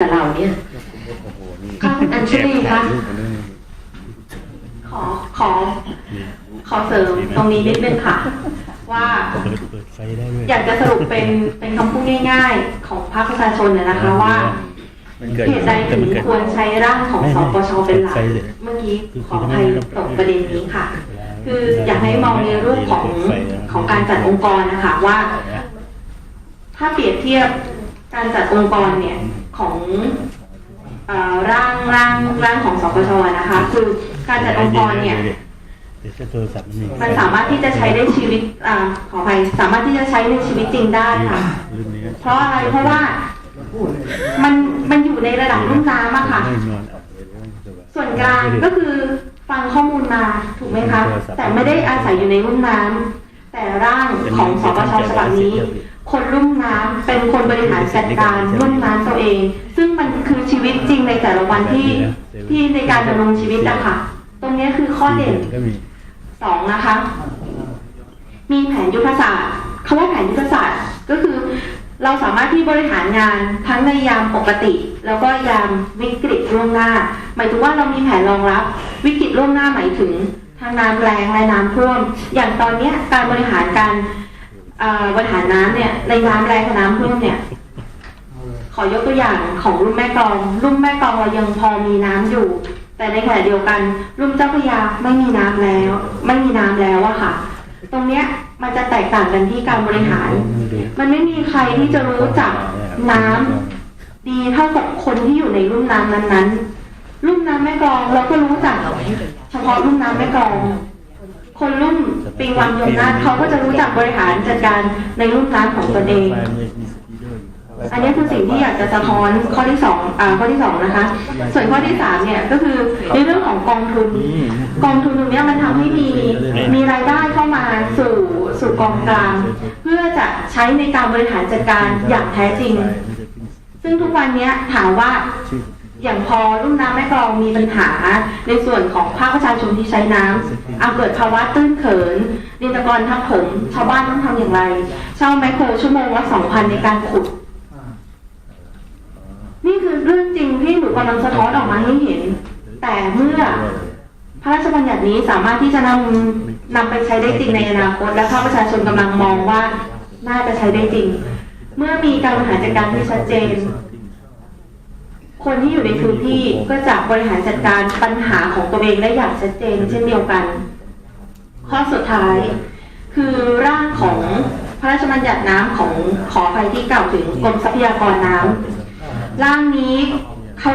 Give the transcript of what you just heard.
กับเราเนี่ยโอ้โหนี่ค่ะคุณอัญชลีคะแอบถ่ายรูปมาด้วยขอขอ ขอเสริมตรงนี้นิดนึงค่ะ ว่าเปิดเปิดไฟได้ด้วยอยากจะสรุปเป็นเป็นคำพูดง่ายๆ ของภาคประชาชนนะนะคะว่ามันเกิดเหตุใดถึงมันเกิดควรใช้ร่างของไม่สไม่ปชเป็นหลักไฟเลยเมื่อกี้ขออภัยตกประเด็นนี้ค่ะ คืออยากให้มองในรูปของของการจัดองค์กรนะคะว่า ถ้าเปรียบเทียบ การจัดองค์กรเนี่ยของร่างร่างร่างของสปชนะคะคือการจัดองค์กรเนี่ยมันสามารถที่จะใช้ได้ชีวิตอขออภัยสามารถที่จะใช้ในชีวิตจริงได้ค่ะ เพราะอะไรเพราะว่ามันมันอยู่ในระดับรุ่มน้ำอะค่ะ ส่วนกลางก็คือฟังข้อมูลมาถูกไหมคะ แต่ไม่ได้อาศัยอยู่ในรุ่มน้ำ แต่ร่างของสปชฉบับนี้ คนรุ่มน้ำเป็นคนบริหารจัดการรุ่มน้ำตัวเอง ซึ่งมันคือชีวิตจริงในแต่ละวันที่ที่ในการดำรงชีวิตอะค่ะตรงนี้คือข้อเด่นก็มีสองนะคะ มีแผนยุทธศาสตร์คำว่าแผนยุทธศาสตร์ก็คือ เราสามารถที่บริหารงานทั้งในยามปกติ แล้วก็ยามวิกฤตล่วงหน้า หมายถึงว่าเรามีแผนรองรับ วิกฤตล่วงหน้าหมายถึง ทางน้ำแรงและน้ำท่วม อย่างตอนเนี้ยการบริหารการบริหารน้ำเนี่ยในน้ำแรงกับน้ำท่วมเนี่ย ขอยกตัวอย่างของลุ่มแม่กอง ลุ่มแม่กองเรายังพอมีน้ำอยู่ แต่ในขณะเดียวกัน ลุ่มเจ้าพระยาไม่มีน้ำแล้ว ไม่มีน้ำแล้วอะค่ะ ตรงเนี้ยมันจะแตกต่างกันที่การบริหาร มันไม่มีใครที่จะรู้จักน้ำดีเท่ากับคนที่อยู่ในลุ่มน้ำนั้นๆลุ่มน้ำแม่กองเราก็รู้จักาะลุ่มน้ำแม่กลอง คนลุ่มปิงวังยมนาถเขาก็จะรู้จักบริหารจัดการในลุ่มน้ำของตนเอง อันนี้คือสิ่งที่อยากจะสะท้อนข้อที่สองอ่าข้อที่สองนะคะ ส่วนข้อที่สามเนี่ยก็คือในเรื่องของกองทุน กองทุนตรงนี้มันทำให้มีมีรายได้เข้ามาสู่สู่กองกลาง เพื่อจะใช้ในการบริหารจัดการอย่างแท้จริง ซึ่งทุกวันนี้ถามว่า อย่างพอรุ่มน้ำแม่กลองมีปัญหา ในส่วนของภาคประชาชนที่ใช้น้ำเอาเกิดภาวะตื้นเขินดินตะกอนทับถมชาวบ้านต้องทำอย่างไร เช่าไมโครชั่วโมงละสองพันในการขุด นี่คือเรื่องจริงที่หนูกำลังสะท้อนออกมาให้เห็น แต่เมื่อพระราชบัญญัตินี้สามารถที่จะนำนำไปใช้ได้จริงในอนาคต และภาคประชาชนกำลังมองว่าน่าจะใช้ได้จริง เมื่อมีการบริหารจัดการที่ชัดเจน คนที่อยู่ในพื้นที่ก็จะบริหารจัดการปัญหาของตัวเองได้อย่างชัดเจน เช่นเดียวกัน ข้อสุดท้าย คือร่างของพระราชบัญญัติน้ำของขออภัยที่กล่าวถึงกรมทรัพยากรน้ำร่างนี้เขา